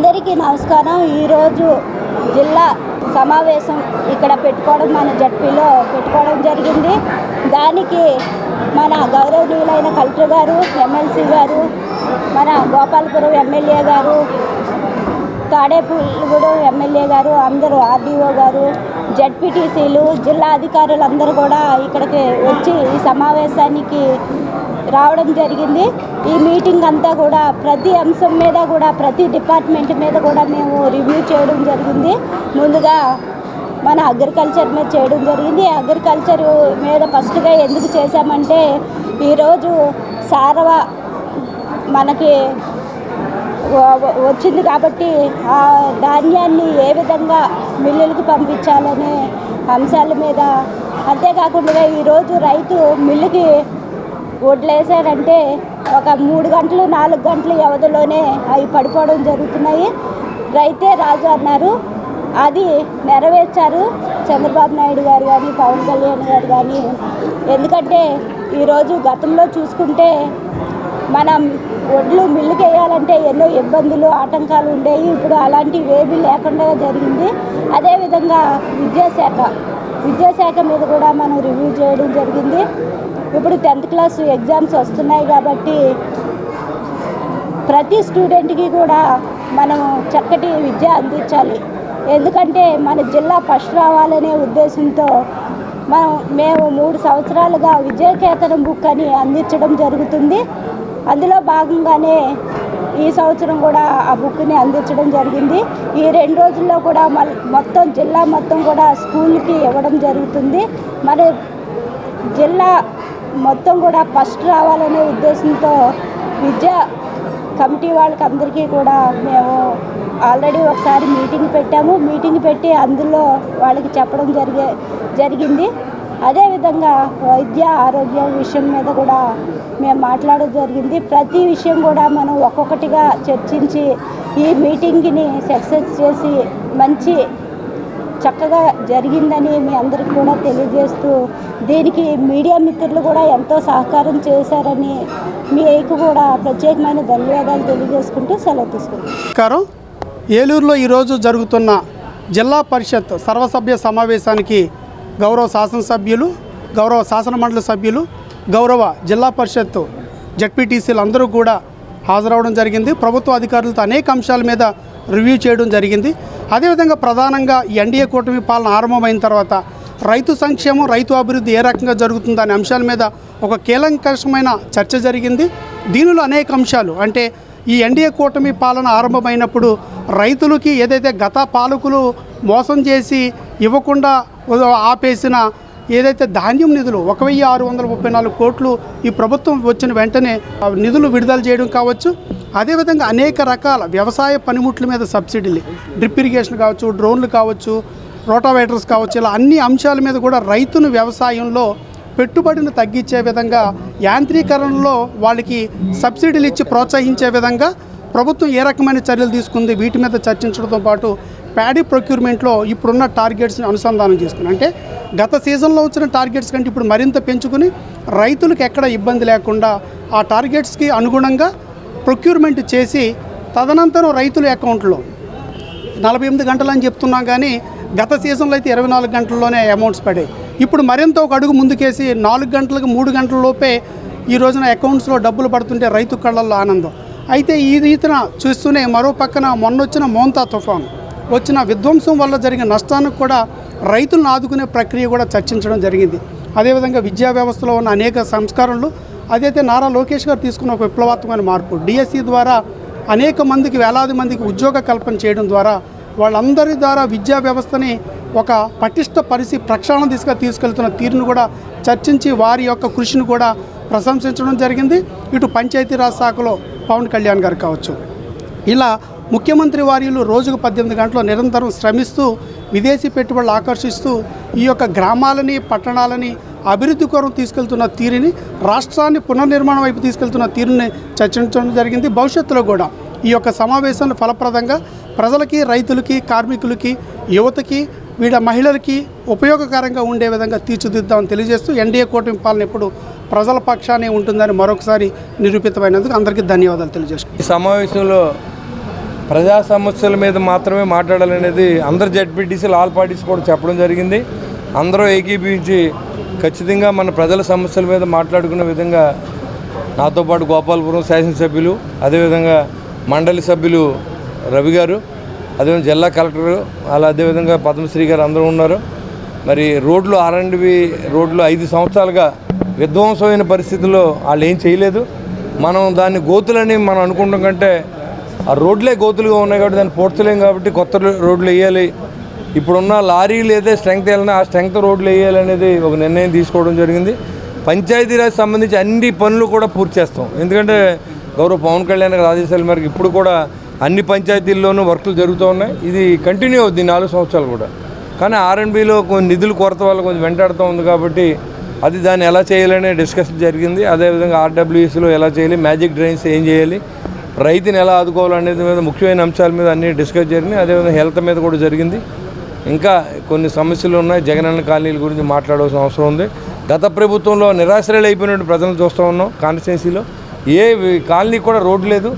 అందరికీ నమస్కారం. ఈరోజు జిల్లా సమావేశం ఇక్కడ పెట్టుకోవడం మన జడ్పీలో పెట్టుకోవడం జరిగింది. దానికి మన గౌరవనీయులైన కలెక్టర్ గారు ఎమ్మెల్సీ గారు మన గోపాలపురం ఎమ్మెల్యే గారు తాడేపల్లిగూడెం ఎమ్మెల్యే గారు అందరూ ఆర్డీఓ గారు జడ్పీటీసీలు జిల్లా అధికారులు అందరూ కూడా ఇక్కడికి వచ్చి ఈ సమావేశానికి రావడం జరిగింది. ఈ మీటింగ్ అంతా కూడా ప్రతి అంశం మీద కూడా ప్రతి డిపార్ట్మెంట్ మీద కూడా మేము రివ్యూ చేయడం జరిగింది. ముందుగా మన అగ్రికల్చర్ మీద చేయడం జరిగింది. అగ్రికల్చర్ మీద ఫస్ట్గా ఎందుకు చేశామంటే ఈరోజు సారవ మనకి వ- వచ్చింది కాబట్టి ఆ ధాన్యాన్ని ఏ విధంగా మిల్లులకు పంపించాలనే అంశాల మీద. అంతేకాకుండా ఈరోజు రైతు మిల్లుకి వడ్లేసాడంటే ఒక మూడు గంటలు నాలుగు గంటల వ్యవధిలోనే అవి పడిపోవడం జరుగుతున్నాయి. రైతే రాజు అన్నారు. అది నెరవేర్చారు చంద్రబాబు నాయుడు గారు కానీ పవన్ కళ్యాణ్ గారు కానీ. ఎందుకంటే ఈరోజు గతంలో చూసుకుంటే మనం ఒడ్లు మిల్లుకి వేయాలంటే ఎన్నో ఇబ్బందులు ఆటంకాలు ఉండేవి. ఇప్పుడు అలాంటివి ఏమీ లేకుండా జరిగింది. అదేవిధంగా విద్యాశాఖ విద్యాశాఖ మీద కూడా మనం రివ్యూ చేయడం జరిగింది. ఇప్పుడు టెన్త్ క్లాస్ ఎగ్జామ్స్ వస్తున్నాయి కాబట్టి ప్రతి స్టూడెంట్కి కూడా మనం చక్కటి విద్య అందించాలి. ఎందుకంటే మన జిల్లా ఫస్ట్ రావాలనే ఉద్దేశంతో మనం మేము మూడు సంవత్సరాలుగా విజయకేతనం బుక్ అని అందించడం జరుగుతుంది. అందులో భాగంగానే ఈ సంవత్సరం కూడా ఆ బుక్ని అందించడం జరిగింది. ఈ రెండు రోజుల్లో కూడా మొత్తం జిల్లా మొత్తం కూడా స్కూల్కి ఇవ్వడం జరుగుతుంది. మరి జిల్లా మొత్తం కూడా ఫస్ట్ రావాలనే ఉద్దేశంతో విద్యా కమిటీ వాళ్ళకి అందరికీ కూడా మేము ఆల్రెడీ ఒకసారి మీటింగ్ పెట్టాము. మీటింగ్ పెట్టి అందులో వాళ్ళకి చెప్పడం జరిగే జరిగింది. అదేవిధంగా వైద్య ఆరోగ్య విషయం మీద కూడా మేము మాట్లాడడం జరిగింది. ప్రతి విషయం కూడా మనం ఒక్కొక్కటిగా చర్చించి ఈ మీటింగ్ని సక్సెస్ చేసి మంచి చక్కగా జరిగిందని మీ అందరికి కూడా తెలియజేస్తూ దీనికి మీడియా మిత్రులు కూడా ఎంతో సహకారం చేశారని మీకు కూడా ప్రత్యేకమైన ధన్యవాదాలు తెలియజేసుకుంటూ సెలవు తీసుకుంటాం ఏలూరులో ఈరోజు జరుగుతున్న జిల్లా పరిషత్ సర్వసభ్య సమావేశానికి గౌరవ శాసనసభ్యులు గౌరవ శాసనమండలి సభ్యులు గౌరవ జిల్లా పరిషత్ జడ్పీటీసీలు అందరూ కూడా హాజరవడం జరిగింది. ప్రభుత్వ అధికారులతో అనేక అంశాల మీద రివ్యూ చేయడం జరిగింది. అదేవిధంగా ప్రధానంగా ఎన్డీఏ కూటమి పాలన ఆరంభమైన తర్వాత రైతు సంక్షేమం రైతు అభివృద్ధి ఏ రకంగా జరుగుతుందో అనే అంశాల మీద ఒక కీలకమైన చర్చ జరిగింది. దీనిలో అనేక అంశాలు అంటే ఈ ఎన్డీఏ కూటమి పాలన ఆరంభమైనప్పుడు రైతులకి ఏదైతే గత పాలకులు మోసం చేసి ఇవ్వకుండా ఆపేసిన ఏదైతే ధాన్యం నిధులు ఒక వెయ్యి ఆరు వందల ముప్పై నాలుగు కోట్లు ఈ ప్రభుత్వం వచ్చిన వెంటనే నిధులు విడుదల చేయడం కావచ్చు. అదేవిధంగా అనేక రకాల వ్యవసాయ పనిముట్ల మీద సబ్సిడీలు డ్రిప్ ఇరిగేషన్ కావచ్చు డ్రోన్లు కావచ్చు రోటావేటర్స్ కావచ్చు ఇలా అన్ని అంశాల మీద కూడా రైతును వ్యవసాయంలో పెట్టుబడిని తగ్గించే విధంగా యాంత్రీకరణలో వాళ్ళకి సబ్సిడీలు ఇచ్చి ప్రోత్సహించే విధంగా ప్రభుత్వం ఏ రకమైన చర్యలు తీసుకుంది వీటి మీద చర్చించడంతో పాటు ప్యాడీ ప్రొక్యూర్మెంట్లో ఇప్పుడున్న టార్గెట్స్ని అనుసంధానం చేసుకుని అంటే గత సీజన్లో వచ్చిన టార్గెట్స్ కంటే ఇప్పుడు మరింత పెంచుకుని రైతులకు ఎక్కడ ఇబ్బంది లేకుండా ఆ టార్గెట్స్కి అనుగుణంగా ప్రొక్యూర్మెంట్ చేసి తదనంతరం రైతుల అకౌంట్లో నలభై ఎనిమిది గంటలు అని చెప్తున్నాం కానీ గత సీజన్లో అయితే ఇరవై నాలుగు గంటల్లోనే అమౌంట్స్ పడాయి ఇప్పుడు మరింత ఒక అడుగు ముందుకేసి నాలుగు గంటలకు మూడు గంటల లోపే ఈ రోజున అకౌంట్స్లో డబ్బులు పడుతుంటే రైతు కళ్ళల్లో ఆనందం. అయితే ఈ రీతిన చూస్తూనే మరో పక్కన మొన్న వచ్చిన మోంతా తుఫాను. వచ్చిన విధ్వంసం వల్ల జరిగిన నష్టానికి కూడా రైతులను ఆదుకునే ప్రక్రియ కూడా చర్చించడం జరిగింది. అదేవిధంగా విద్యా వ్యవస్థలో ఉన్న అనేక సంస్కరణలు అదైతే నారా లోకేష్ గారు తీసుకున్న ఒక విప్లవాత్మకమైన మార్పు. డిఎస్సి ద్వారా అనేక మందికి వేలాది మందికి ఉద్యోగ కల్పన చేయడం ద్వారా వాళ్ళందరి ద్వారా విద్యా వ్యవస్థని ఒక పటిష్ట పరిస్థితి ప్రక్షాళన దిశగా తీసుకెళ్తున్న తీరును కూడా చర్చించి వారి యొక్క కృషిని కూడా ప్రశంసించడం జరిగింది. ఇటు పంచాయతీరాజ్ శాఖలో పవన్ కళ్యాణ్ గారు కావచ్చు. ఇలా ముఖ్యమంత్రి వారిలు రోజుకు పద్దెనిమిది గంటలు నిరంతరం శ్రమిస్తూ విదేశీ పెట్టుబడులు ఆకర్షిస్తూ ఈ యొక్క గ్రామాలని పట్టణాలని అభివృద్ధి కొరకు తీసుకెళ్తున్న తీరుని రాష్ట్రాన్ని పునర్నిర్మాణం వైపు తీసుకెళ్తున్న తీరుని చర్చించడం జరిగింది. భవిష్యత్తులో కూడా ఈ యొక్క సమావేశాన్ని ఫలప్రదంగా ప్రజలకి రైతులకి కార్మికులకి యువతకి వీడ మహిళలకి ఉపయోగకరంగా ఉండే విధంగా తీర్చిదిద్దామని తెలియజేస్తూ ఎన్డీఏ కూటమి పాలన ఎప్పుడు ప్రజల పక్షానే ఉంటుందని మరొకసారి నిరూపితమైనందుకు అందరికీ ధన్యవాదాలు తెలియజేసుకుంటాను ఈ సమావేశంలో ప్రజా సమస్యల మీద మాత్రమే మాట్లాడాలనేది అందరు జడ్పీటీసీలు ఆల్ పార్టీస్ కూడా చెప్పడం జరిగింది. అందరూ ఏకీభవించి ఖచ్చితంగా మన ప్రజల సమస్యల మీద మాట్లాడుకునే విధంగా నాతో పాటు గోపాలపురం శాసనసభ్యులు అదేవిధంగా మండలి సభ్యులు రవి గారు అదేవిధంగా జిల్లా కలెక్టర్ అలా అదేవిధంగా పద్మశ్రీ గారు అందరూ ఉన్నారు. మరి రోడ్లు ఆర్ఎండ్బి రోడ్లు ఐదు సంవత్సరాలుగా విధ్వంసమైన పరిస్థితుల్లో వాళ్ళు ఏం చేయలేదు. మనం దాన్ని గోతులని మనం అనుకుంటాం కంటే ఆ రోడ్లే గోతులుగా ఉన్నాయి కాబట్టి దాన్ని పోడ్చలేం కాబట్టి కొత్త రోడ్లు వేయాలి. ఇప్పుడున్న లారీలు ఏదైతే స్ట్రెంగ్త్ వెళ్ళినా ఆ స్ట్రెంగ్త్ రోడ్లు వేయాలనేది ఒక నిర్ణయం తీసుకోవడం జరిగింది. పంచాయతీరాజ్ సంబంధించి అన్ని పనులు కూడా పూర్తి చేస్తాం. ఎందుకంటే గౌరవ పవన్ కళ్యాణ్ గారి ఆదేశాల మేరకు ఇప్పుడు కూడా అన్ని పంచాయతీల్లోనూ వర్కులు జరుగుతూ ఉన్నాయి. ఇది కంటిన్యూ అవుద్ది నాలుగు సంవత్సరాలు కూడా. కానీ ఆర్ఎండ్బిలో కొన్ని నిధులు కొరత వల్ల కొంచెం వెంటాడుతూ ఉంది కాబట్టి అది దాన్ని ఎలా చేయాలనే డిస్కషన్ జరిగింది. అదేవిధంగా ఆర్డబ్ల్యూఎస్లో ఎలా చేయాలి? మ్యాజిక్ డ్రైన్స్ ఏం చేయాలి? రైతుని ఎలా ఆదుకోవాలనేది మీద ముఖ్యమైన అంశాల మీద అన్ని డిస్కస్ జరిగినాయి. అదేవిధంగా హెల్త్ మీద కూడా జరిగింది. ఇంకా కొన్ని సమస్యలు ఉన్నాయి. జగనన్న కాలనీల గురించి మాట్లాడాల్సిన అవసరం ఉంది. గత ప్రభుత్వంలో నిరాశ్రయులు అయిపోయినట్టు ప్రజలను చూస్తూ ఉన్నాం కాన్స్టిట్యున్సీలో. ఏ కాలనీ కూడా రోడ్డు లేదు.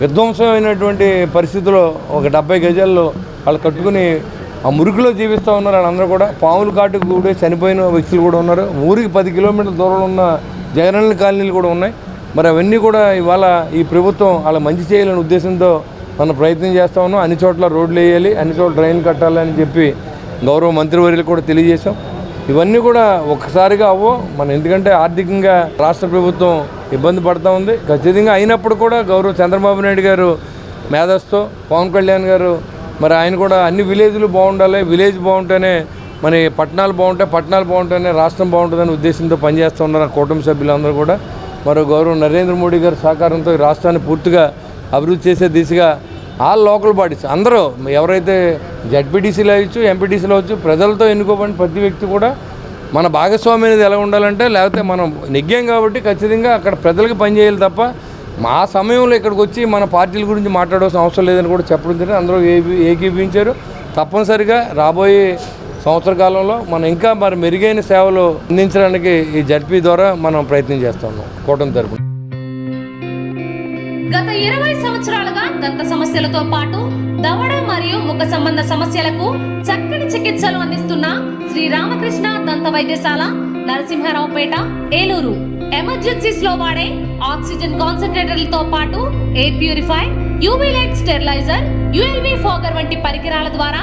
విధ్వంసమైనటువంటి పరిస్థితుల్లో ఒక డెబ్బై గజాల్లో వాళ్ళు కట్టుకుని ఆ మురికిలో జీవిస్తూ ఉన్నారు వాళ్ళందరూ కూడా. పాములు కాటుకు కూడా చనిపోయిన వ్యక్తులు కూడా ఉన్నారు. ఊరికి పది కిలోమీటర్ల దూరంలో ఉన్న జగనన్న కాలనీలు కూడా ఉన్నాయి. మరి అవన్నీ కూడా ఇవాళ ఈ ప్రభుత్వం వాళ్ళ మంచి చేయాలనే ఉద్దేశంతో మనం ప్రయత్నం చేస్తా ఉన్నాం. అన్ని చోట్ల రోడ్లు వేయాలి అన్ని చోట్ల డ్రైన్లు కట్టాలని చెప్పి గౌరవ మంత్రివర్యులు కూడా తెలియజేశాం. ఇవన్నీ కూడా ఒక్కసారిగా అవ్వవు. మనం ఎందుకంటే ఆర్థికంగా రాష్ట్ర ప్రభుత్వం ఇబ్బంది పడుతూ ఉంది. ఖచ్చితంగా అయినప్పుడు కూడా గౌరవ చంద్రబాబు నాయుడు గారు మేధస్తో పవన్ కళ్యాణ్ గారు మరి ఆయన కూడా అన్ని విలేజ్లు బాగుండాలి విలేజ్ బాగుంటేనే మన పట్టణాలు బాగుంటాయి పట్టణాలు బాగుంటేనే రాష్ట్రం బాగుంటుందనే ఉద్దేశంతో పనిచేస్తూ ఉన్నారు కుటుంబ కూటమి సభ్యులందరూ కూడా. మరో గౌరవ నరేంద్ర మోడీ గారి సహకారంతో ఈ రాష్ట్రాన్ని పూర్తిగా అభివృద్ధి చేసే దిశగా ఆ లోకల్ బాడీస్ అందరూ ఎవరైతే జడ్పీటీసీలో అవ్వచ్చు ఎంపీటీసీలో అవ్వచ్చు ప్రజలతో ఎన్నుకోబడిన ప్రతి వ్యక్తి కూడా మన భాగస్వామి అనేది ఎలా ఉండాలంటే లేకపోతే మనం నెగ్గాం కాబట్టి ఖచ్చితంగా అక్కడ ప్రజలకు పనిచేయాలి తప్ప మా సమయంలో ఇక్కడికి వచ్చి మన పార్టీల గురించి మాట్లాడాల్సిన అవసరం లేదని కూడా చెప్పడం జరిగింది. అందరూ ఏకీ ఏకీపించారు తప్పనిసరిగా రాబోయే సంవత్సర కాలంలో మనం ఇంకా మరి మెరుగైన సేవలు అందించడానికి ఈ జడ్పీ ద్వారా మనం ప్రయత్నం చేస్తున్నాం కూటమి తరపున. గత ఇరవై సంవత్సరాలుగా దంత సమస్యలతో పాటు దవడ మరియు ముఖ సంబంధ సమస్యలకు చక్కని చికిత్సలు అందిస్తున్న శ్రీ రామకృష్ణ దంత వైద్యశాల నరసింహారావుపేట ఏలూరు. ఎమర్జెన్సీస్లో వాడే ఆక్సిజన్ కాన్సన్ట్రేటర్లతో పాటు air purify UV light steriliser ULV fogger వంటి పరికరాల ద్వారా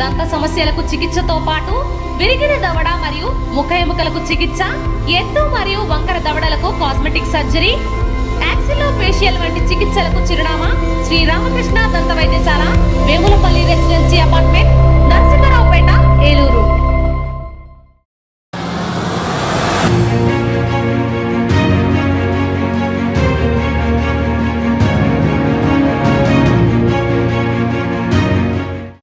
దంత సమస్యలకు చికిత్సతో పాటు విరిగిన దవడ మరియు ముఖ ఎముకలకు చికిత్స ఎత్తు మరియు వంకర దవడలకు కాస్మెటిక్ సర్జరీ యాక్సిలో ఫేషియల్ వంటి చికిత్సలకు చిరునామా శ్రీ రామకృష్ణ దంత వైద్యశాల